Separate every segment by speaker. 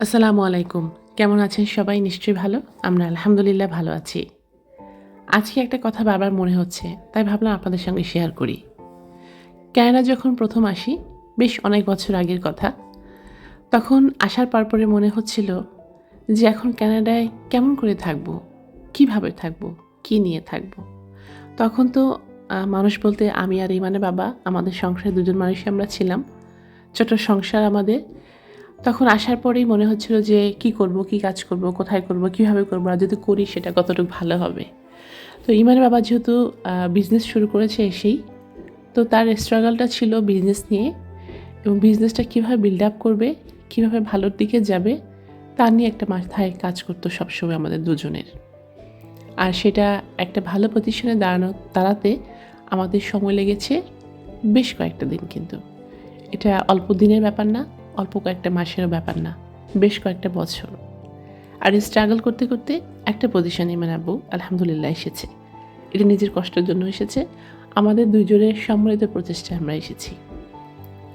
Speaker 1: আসসালামু আলাইকুম। কেমন আছেন সবাই? নিশ্চয়ই ভালো? আমরা আলহামদুলিল্লাহ ভালো আছি। আজকে একটা কথা বারবার মনে হচ্ছে, তাই ভাবলাম আপনাদের সঙ্গে শেয়ার করি। ক্যানাডা যখন প্রথম আসি, বেশ অনেক বছর আগের কথা, তখন আসার পর পরে মনে হচ্ছিল যে এখন ক্যানাডায় কেমন করে থাকব? কীভাবে থাকব? কি নিয়ে থাকব? তখন তো মানুষ বলতে আমি আর ইমানে বাবা, আমাদের সংসারে দুজন মানুষই আমরা ছিলাম। ছোট সংসার আমাদের তখন আসার পরেই মনে হচ্ছিল যে কি করব, কি কাজ করব, কোথায় করব, কীভাবে করব আর যদি করি সেটা কতটুকু ভালো হবে। তো ইমানের বাবা যেহেতু বিজনেস শুরু করেছে এসেই, তো তার স্ট্রাগলটা ছিল বিজনেস নিয়ে এবং বিজনেসটা কীভাবে বিল্ড আপ করবে, কীভাবে ভালোর দিকে যাবে, তা নিয়ে একটা মাথায় কাজ করতো সবসময় আমাদের দুজনের। আর সেটা একটা ভালো প্রতিষ্ঠানে দাঁড়ানো, দাঁড়াতে আমাদের সময় লেগেছে বেশ কয়েকটা দিন কিন্তু। এটা অল্প দিনের ব্যাপার না অল্প কয়েকটা মাসেরও ব্যাপার না, বেশ কয়েকটা বছর। আর এই স্ট্রাগল করতে করতে একটা পজিশনে ইমান আব্বু, আলহামদুলিল্লাহ এসেছে। এটা নিজের কষ্টের জন্য এসেছে। আমাদের দুজনের সম্মিলিত প্রচেষ্টায় আমরা এসেছি।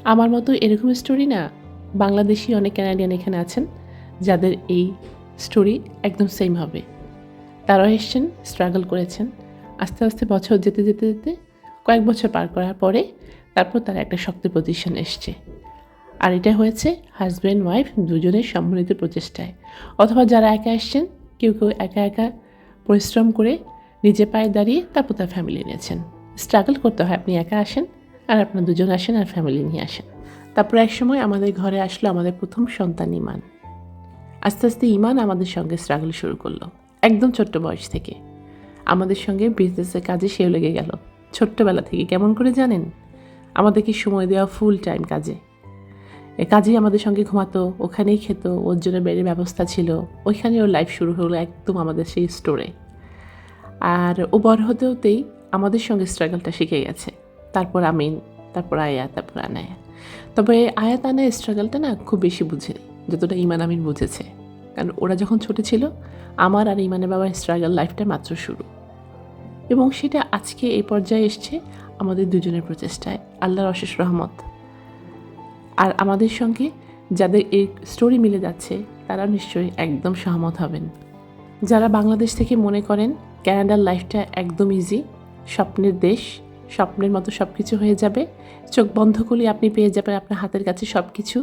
Speaker 1: আমার মতো এরকম স্টোরি না, বাংলাদেশি অনেক ক্যানাডিয়ান এখানে আছেন, যাদের এই স্টোরি একদম সেম হবে। তারাও এসছেন স্ট্রাগল করেছেন। আস্তে আস্তে বছর যেতে যেতে যেতে কয়েক বছর পার করার পরে তারপর তারা একটা শক্তি পজিশন এসছে। আর এটা হয়েছে হাজব্যান্ড ওয়াইফ দুজনের সম্মিলিত প্রচেষ্টায়। অথবা যারা একা এসছেন, কেউ কেউ একা একা পরিশ্রম করে নিজে পায়ে দাঁড়িয়ে তারপর তার ফ্যামিলি নিয়েছেন স্ট্রাগল করতে হয়, আপনি একা আসেন আর আপনার দুজন আসেন আর ফ্যামিলি নিয়ে আসেন। তারপর এক সময় আমাদের ঘরে আসলো আমাদের প্রথম সন্তান ইমান। আস্তে আস্তে ইমান আমাদের সঙ্গে স্ট্রাগল শুরু করল, একদম ছোট্ট বয়স থেকে। আমাদের সঙ্গে বিজনেসের কাজে সেও লেগে গেল। ছোট্টবেলা থেকে, কেমন করে জানেন? আমাদেরকে সময় দেওয়া ফুল টাইম কাজে। কাজেই আমাদের সঙ্গে ঘুমাতো, ওখানেই খেত, ওর জন্য বেড়ে ব্যবস্থা ছিল। ওইখানে ওর লাইফ শুরু হলো একদম আমাদের সেই স্টোরে আর ও বড় হতে হতেই আমাদের সঙ্গে স্ট্রাগলটা শিখে গেছে। তারপর আমিন, তারপর আয়া, তারপর আনায়া। তবে আয়াত আনায় স্ট্রাগলটা না খুব বেশি বুঝেনি যতটা ইমান আমিন বুঝেছে। কারণ ওরা যখন ছোট ছিল, আমার আর ইমানের বাবার স্ট্রাগল লাইফটা মাত্র শুরু। এবং সেটা আজকে এই পর্যায়ে এসছে আমাদের দুজনের প্রচেষ্টায়। আল্লাহর অশেষ রহমত। আর আমাদের সঙ্গে যাদের এই স্টোরি মিলে যাচ্ছে, তারা নিশ্চয়ই একদম সহমত হবেন। যারা বাংলাদেশ থেকে মনে করেন ক্যানাডার লাইফটা একদম ইজি স্বপ্নের দেশ, স্বপ্নের মতো সব কিছু হয়ে যাবে, চোখ বন্ধ করলে আপনি পেয়ে যাবেন আপনার হাতের কাছে সব কিছু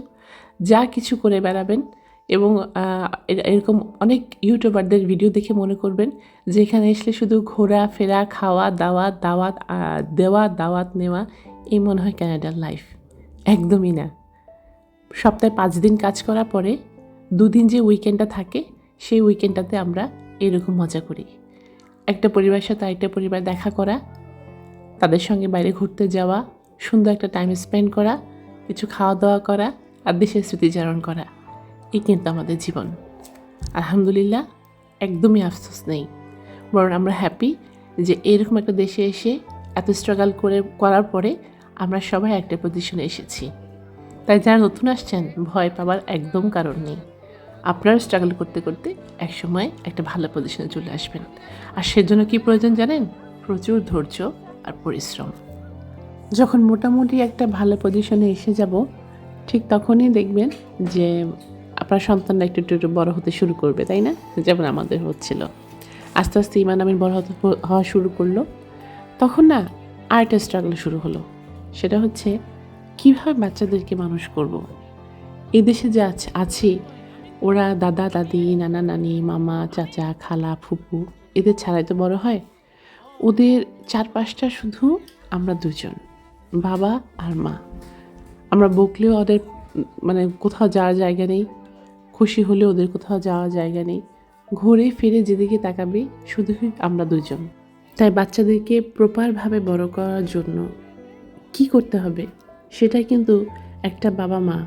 Speaker 1: যা কিছু করে বেড়াবেন এবং এরকম অনেক ইউটিউবারদের ভিডিও দেখে মনে করবেন যে এখানে এসলে শুধু ঘোরা, ফেরা, খাওয়া, দাওয়া, দাওয়াত দেওয়া, দাওয়াত নেওয়া, এই মনে হয় ক্যানাডার লাইফ একদমই না। সপ্তাহে পাঁচ দিন কাজ করার পরে দুদিন যে উইকেন্ডটা থাকে, সেই উইকেন্ডটাতে আমরা এরকম মজা করি। একটা পরিবারের সাথে আরেকটা পরিবার দেখা করা, তাদের সঙ্গে বাইরে ঘুরতে যাওয়া, সুন্দর একটা টাইম স্পেন্ড করা, কিছু খাওয়া দাওয়া করা আর দেশের স্মৃতিচারণ করা। এই কিন্তু আমাদের জীবন। আলহামদুলিল্লাহ, একদমই আফসোস নেই। বরং আমরা হ্যাপি যে এরকম একটা দেশে এসে এত স্ট্রাগল করে, করার পরে আমরা সবাই একটা পজিশনে এসেছি। তাই যারা নতুন আসছেন, ভয় পাওয়ার একদম কারণ নেই। আপনারা স্ট্রাগল করতে করতে একসময় একটা ভালো পজিশনে চলে আসবেন। আর সেজন্য কি প্রয়োজন জানেন? প্রচুর ধৈর্য আর পরিশ্রম। যখন মোটামুটি একটা ভালো পজিশনে এসে যাব, ঠিক তখনই দেখবেন যে আপনার সন্তানরা একটু একটু একটু বড় হতে শুরু করবে, তাই না? যেমন আমাদের হচ্ছিল। আস্তে আস্তে ইমান আমিন বড় হতে, হওয়া শুরু করল। তখন না আরেকটা স্ট্রাগল শুরু হলো। সেটা হচ্ছে কীভাবে বাচ্চাদেরকে মানুষ করব। এই দেশে যে আছ- আছি, ওরা দাদা, দাদি, নানা, নানি, মামা, চাচা, খালা, ফুপু, এদের ছাড়াই তো বড় হয়। ওদের চারপাশটা শুধু আমরা দুজন, বাবা আর মা। আমরা বকলেও ওদের মানে কোথাও যাওয়ার জায়গা নেই, খুশি হলে ওদের কোথাও যাওয়ার জায়গা নেই। ঘুরে ফিরে যেদিকে তাকাবি, শুধুই আমরা দুজন। তাই বাচ্চাদেরকে প্রপারভাবে বড় করার জন্য কি করতে হবে? সেটাই কিন্তু একটা বাবা মা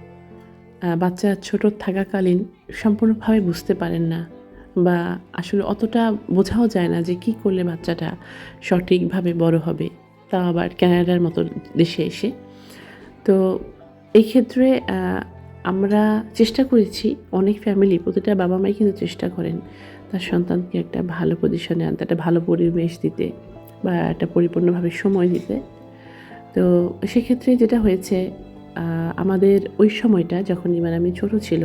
Speaker 1: বাচ্চা ছোট থাকাকালীন সম্পূর্ণভাবে বুঝতে পারেন না বা আসলে অতটা বোঝাও যায় না যে কি করলে বাচ্চাটা সঠিকভাবে বড় হবে। তা আবার ক্যানাডার মতো দেশে এসে। তো এই ক্ষেত্রে আমরা চেষ্টা করেছি অনেক ফ্যামিলি প্রতিটা বাবা মাই কিন্তু চেষ্টা করেন তার সন্তানকে একটা ভালো পজিশনে আনতে, একটা ভালো পরিবেশ দিতে বা একটা পরিপূর্ণভাবে সময় দিতে। তো সেক্ষেত্রে যেটা হয়েছে আমাদের ওই সময়টা যখন ইমান আমি ছোট ছিল,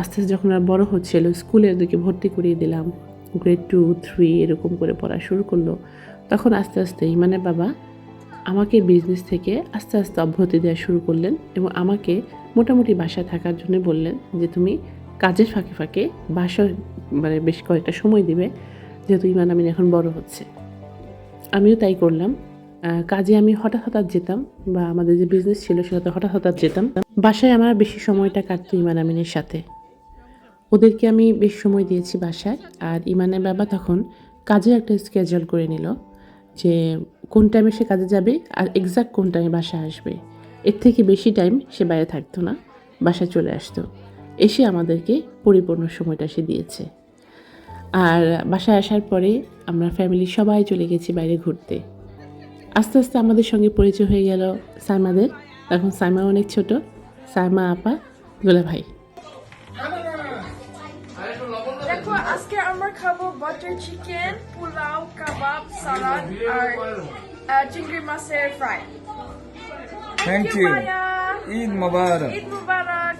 Speaker 1: আস্তে আস্তে যখন আর বড় হচ্ছিল, স্কুলের দিকে ভর্তি করিয়ে দিলাম গ্রেড টু থ্রি এরকম করে পড়া শুরু করল, তখন আস্তে আস্তে ইমানের বাবা আমাকে বিজনেস থেকে আস্তে আস্তে অব্যাহতি দেওয়া শুরু করলেন এবং আমাকে মোটামুটি বাসায় থাকার জন্য বললেন যে, তুমি কাজের ফাঁকে ফাঁকে বাসা মানে বেশ কয়েকটা সময় দিবে, যেহেতু ইমান আমিন এখন বড় হচ্ছে। আমিও তাই করলাম। কাজে আমি হঠাৎ হঠাৎ যেতাম বা আমাদের যে বিজনেস ছিল সেটাতে হঠাৎ হঠাৎ যেতাম। বাসায় আমার বেশি সময়টা কাটতো ইমান আমিনের সাথে। ওদেরকে আমি বেশ সময় দিয়েছি বাসায় আর ইমানের বাবা তখন কাজের একটা স্কেজুয়াল করে নিল যে কোন টাইমে সে কাজে যাবে আর এক্সাক্ট কোন টাইমে বাসায় আসবে। এর থেকে বেশি টাইম সে বাইরে থাকতো না, বাসায় চলে আসতো। এসে আমাদেরকে পরিপূর্ণ সময়টা সে দিয়েছে। আর বাসায় আসার পরে আমরা ফ্যামিলির সবাই চলে গেছি বাইরে ঘুরতে। আস্তে আস্তে আমাদের সঙ্গে পরিচয় হয়ে গেল সাইমাদের। এখন সাইমা অনেক ছোট। সাইমা আপা গোলা ভাই।
Speaker 2: দেখো আজকে আমরা খাব butter chicken pulao kebab salad আর চিংড়ি মাছের fry
Speaker 3: thank you Eid Mubarak.
Speaker 2: Eid Mubarak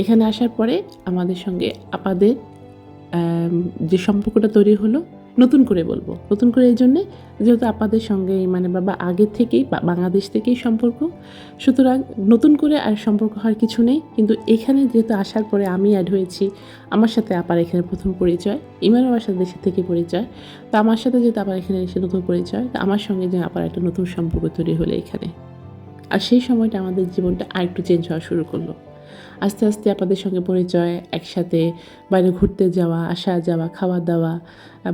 Speaker 1: এখানে আসার পরে আমাদের সঙ্গে আপাদের যে সম্পর্কটা তৈরি হলো নতুন করে বলব। নতুন করে এই জন্যে যেহেতু আপাদের সঙ্গে মানে বাবা আগে থেকেই বাংলাদেশ থেকেই সম্পর্ক, সুতরাং নতুন করে আর সম্পর্ক হওয়ার কিছু নেই। কিন্তু এখানে যেহেতু আসার পরে আমি অ্যাড হয়েছি, আমার সাথে আপার এখানে প্রথম পরিচয় ইমান আমার সাথে দেশের থেকে পরিচয়। তো আমার সাথে যেহেতু আবার এখানে এসে নতুন পরিচয়, তো আমার সঙ্গে যে আপার একটা নতুন সম্পর্ক তৈরি হলো এখানে। আর সেই সময়টা আমাদের জীবনটা আরেকটু চেঞ্জ হওয়া শুরু করল। আস্তে আস্তে আপনাদের সঙ্গে পরিচয়, একসাথে বাইরে ঘুরতে যাওয়া, আসা যাওয়া, খাওয়া দাওয়া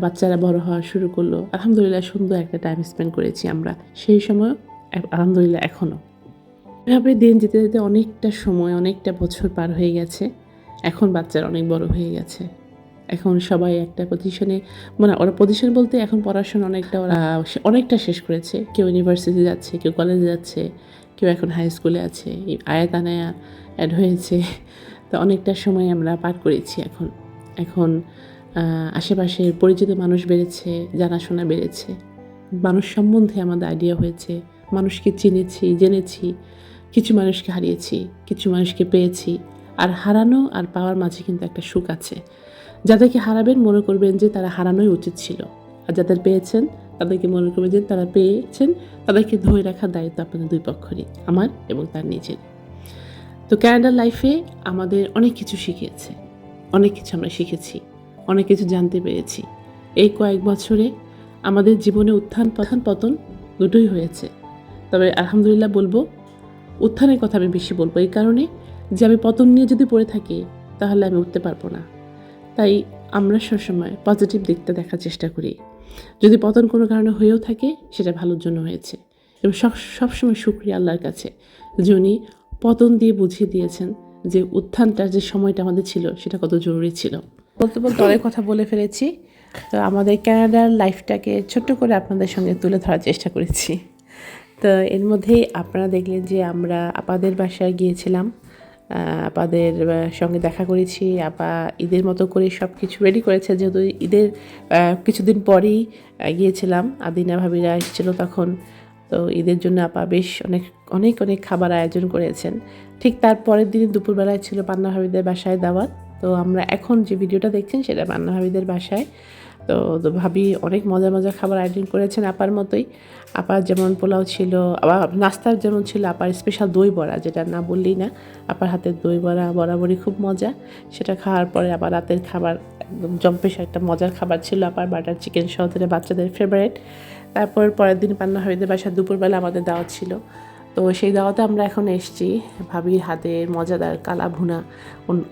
Speaker 1: বাচ্চারা বড় হওয়া শুরু করল। আলহামদুলিল্লাহ সুন্দর একটা টাইম স্পেন্ড করেছি আমরা। সেই সময় আলহামদুলিল্লাহ এখনও এভাবে দিন যেতে যেতে অনেকটা সময়, অনেকটা বছর পার হয়ে গেছে। এখন বাচ্চারা অনেক বড় হয়ে গেছে। এখন সবাই একটা পজিশনে মানে ওরা পজিশন বলতে এখন পড়াশোনা অনেকটা ওরা অনেকটা শেষ করেছে। কেউ ইউনিভার্সিটি যাচ্ছে, কেউ কলেজে যাচ্ছে, কেউ এখন হাই স্কুলে আছে। আয়াত আনায়া অ্যাড হয়েছে। তো অনেকটা সময় আমরা পার করেছি এখন। এখন আশেপাশের পরিচিত মানুষ বেড়েছে, জানাশোনা বেড়েছে। মানুষ সম্বন্ধে আমাদের আইডিয়া হয়েছে। মানুষকে চিনেছি, জেনেছি, কিছু মানুষকে হারিয়েছি, কিছু মানুষকে পেয়েছি। আর হারানো আর পাওয়ার মাঝে কিন্তু একটা সুখ আছে। যাদেরকে হারাবেন মনে করবেন যে তারা হারানোই উচিত ছিল। আর যাদের পেয়েছেন, তাদেরকে মনে করবেন যে তারা পেয়েছেন, তাদেরকে ধরে রাখার দায়িত্ব আপনাদের দুই পক্ষরই, আমার এবং তার নিজের। তো ক্যানাডার লাইফে আমাদের অনেক কিছু শিখিয়েছে। অনেক কিছু আমরা শিখেছি। অনেক কিছু জানতে পেরেছি। এই কয়েক বছরে আমাদের জীবনে উত্থান পতন পতন দুটোই হয়েছে। তবে আলহামদুলিল্লাহ বলব, উত্থানের কথা আমি বেশি বলব। এই কারণে যে আমি পতন নিয়ে যদি পড়ে থাকি, তাহলে আমি উঠতে পারব না। তাই আমরা সবসময় পজিটিভ দিকটা দেখার চেষ্টা করি। যদি পতন কোনো কারণে হয়েও থাকে, সেটা ভালোর জন্য হয়েছে। এবং সব, সবসময় সুক্রিয়া আল্লাহর কাছে যে উনি পতন দিয়ে বুঝিয়ে দিয়েছেন যে উত্থানটার যে সময়টা আমাদের ছিল, সেটা কত জরুরি ছিল। বলতে বলতে অনেক কথা বলে ফেলেছি। তো আমাদের ক্যানাডার লাইফটাকে ছোট্ট করে আপনাদের সঙ্গে তুলে ধরার চেষ্টা করেছি। তো এর মধ্যেই আপনারা দেখলেন যে আমরা আপাদের বাসায় গিয়েছিলাম। আপাদের সঙ্গে দেখা করেছি। আপা ঈদের মতো করে সব কিছু রেডি করেছে। যেহেতু ঈদের কিছুদিন পরেই গিয়েছিলাম। আদিনা ভাবিরা এসেছিল তখন। তো ঈদের জন্য আপা বেশ অনেক অনেক অনেক খাবার আয়োজন করেছেন। ঠিক তার পরের দিন দুপুরবেলায় ছিল পান্না ভাবিদের বাসায় দাওয়াত। তো আমরা এখন যে ভিডিওটা দেখছেন সেটা পান্না ভাবিদের বাসায়। তো তো ভাবি অনেক মজা মজা খাবার আয়োজন করেছেন আপার মতোই। আপার যেমন পোলাও ছিল, আবার নাস্তার যেমন ছিল আপার স্পেশাল দই বড়া, যেটা না বললেই না, আপার হাতের দই বড়া বরাবরই খুব মজা। সেটা খাওয়ার পরে আবার রাতের খাবার, একদম জম্পেশ একটা মজার খাবার ছিল আপার বাটার চিকেন সহ বাচ্চাদের ফেভারিট তারপর পরের দিন পান্না হাবিদের বাসা দুপুরবেলা আমাদের দাওয়াত ছিল। তো সেই দাওয়াতে আমরা এখন এসেছি। ভাবির হাতে মজাদার কালা ভুনা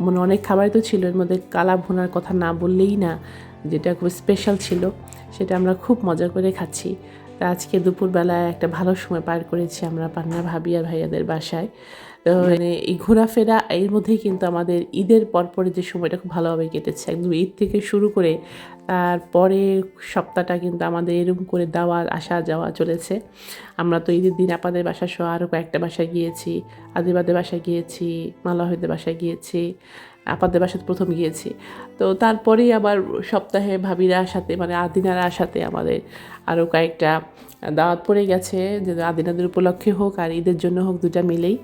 Speaker 1: মানে অনেক খাবারই তো ছিল, এর মধ্যে কালা ভুনার কথা না বললেই না, যেটা খুব স্পেশাল ছিল, সেটা আমরা খুব মজা করে খাচ্ছি। তা আজকে দুপুরবেলায় একটা ভালো সময় পার করেছি আমরা পান্না ভাবি আর ভাইয়াদের বাসায়। তো মানে এই ঘোরাফেরা, এর মধ্যেই কিন্তু আমাদের ঈদের পরপরে যে সময়টা খুব ভালোভাবে কেটেছে। একদম ঈদ থেকে শুরু করে তারপরে সপ্তাহটা কিন্তু আমাদের এরকম করে দাওয়া আসা যাওয়া চলেছে। আমরা তো ঈদের দিন আপাদের বাসা সহ আরও কয়েকটা বাসায় গিয়েছি, আদিবাদের বাসায় গিয়েছি, মালাহীদের বাসায় গিয়েছি। আপাদের বাসাতে প্রথম গিয়েছি। তো তারপরেই আবার সপ্তাহে ভাবিরা সাথে মানে আদিনারা সাথে আমাদের আরও কয়েকটা দাওয়াত পড়ে গেছে যে আদিনাদের উপলক্ষে হোক আর ঈদের জন্য হোক দুটা মিলেই।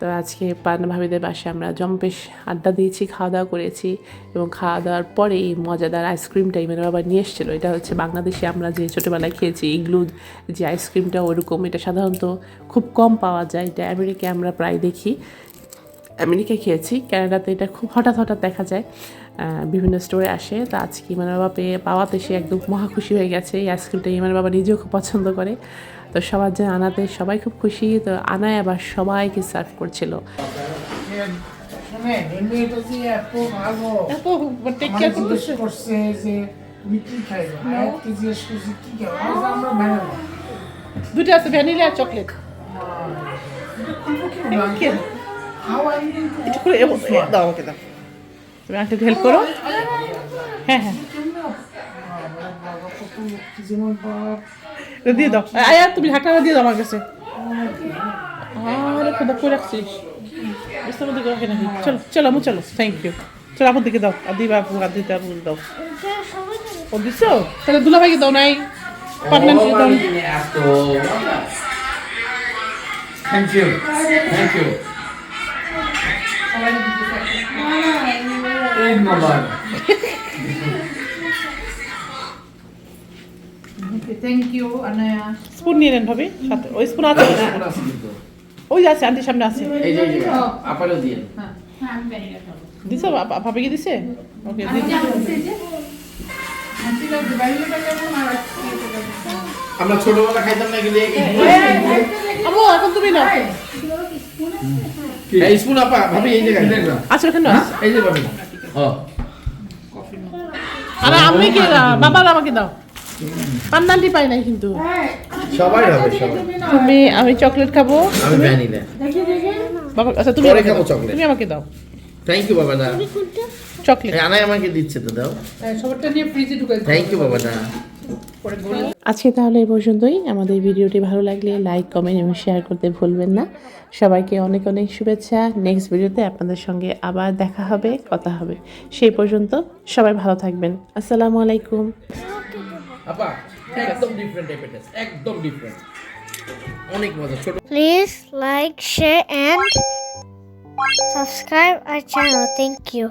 Speaker 1: তো আজকে পান ভাবিদের বাসায় আমরা জম্পেশ আড্ডা দিয়েছি, খাওয়া দাওয়া করেছি এবং খাওয়া দাওয়ার পরে এই মজাদার আইসক্রিমটা ইমের বাবা নিয়ে এসেছিল। এটা হচ্ছে বাংলাদেশে আমরা যে ছোটোবেলায় খেয়েছি ইগলু যে আইসক্রিমটা ওরকম, এটা সাধারণত খুব কম পাওয়া যায়, এটা আমেরিকায় আমরা প্রায় দেখি। আমেরিকায় খেয়েছি। ক্যানাডাতে এটা খুব হঠাৎ হঠাৎ দেখা যায়। বিভিন্ন স্টোরে আসে। তো আজকে ইমানের বাবা পেয়ে পাওয়াতে সে একদম মহা খুশি হয়ে গেছে। এই আইসক্রিমটা ইমানের বাবা নিজেও খুব পছন্দ করে। তো সবার জন্য আনাতে সবাই খুব খুশি। তো আনায় আবার সবাইকে সার্ভ করছিল।
Speaker 4: যে মানে যে
Speaker 1: দুটো আছে ভ্যানিলা আর চকলেট। একটু করে দাও আমাকে, দাও। তুমি আমাকে হেল্প করো। হ্যাঁ হ্যাঁ। দিয়ে দাও। আয়া তুমি ঢাকনাটা দিয়ে দাও আমার কাছে। আরে খোদা করে রাখছিস। বুঝতে মধ্যে করে নাকি? চলো চলো আমু চলো। থ্যাংক ইউ চলো আমার দিকে দাও। আদি বাবু আদি বাবু দাও। ও দিছো? তাহলে দাও নাই। দাও।
Speaker 3: Thank you. Thank you. Eid Mubarak.
Speaker 4: Thank you Anaya
Speaker 1: spoon নিয়ে নেন ভাবি। সাথে ওই স্পুন আছে? না ওই আছে আন্টির সামনে আছে।
Speaker 5: এই যে আপারও দিয়ে
Speaker 1: দিছো? বা- ভাবি কি দিছে? ওকে
Speaker 5: আমরা ছোটবেলা খাইতাম না গেলে
Speaker 1: আমু এখন তুমি নাও।
Speaker 5: স্পুন আপা ভাবি এই জায়গায়।
Speaker 1: আচ্ছা ওখানে?
Speaker 5: এই যে ভাবি। ও
Speaker 1: আরে আমি কি বাবার আমাকে দাও। পান্নান্টি পাই নাই কিন্তু।
Speaker 5: সবাই হবে
Speaker 1: তুমি আমি চকলেট খাব।
Speaker 5: আমি ভ্যানিলা।
Speaker 1: বাবা আচ্ছা তুমি
Speaker 5: পরে
Speaker 1: আমাকে
Speaker 5: খাব
Speaker 1: দাও।
Speaker 5: chocolate।
Speaker 1: তুমি আমাকে দাও।
Speaker 5: থ্যাংক ইউ বাবা দা
Speaker 1: চকলেট।
Speaker 5: আনাই আমাকে দিচ্ছে তো দাও।
Speaker 4: সবটা নিয়ে ফ্রিজে ঢুকাই
Speaker 5: থ্যাংক ইউ বাবা দা
Speaker 1: আজকে তাহলে এই পর্যন্তই। আমাদের ভিডিওটি ভালো লাগলে লাইক কমেন্ট এবং শেয়ার করতে ভুলবেন না। সবাইকে অনেক অনেক শুভেচ্ছা। নেক্সট ভিডিওতে আপনাদের সঙ্গে আবার দেখা হবে কথা হবে। সেই পর্যন্ত সবাই ভালো থাকবেন। আসসালামু আলাইকুম।
Speaker 5: আপা একদম ডিফারেন্ট টাইপের টেস্ট একদম ডিফারেন্ট অনেক মজা ছোট।
Speaker 6: Please like, share, and subscribe our channel. Thank you.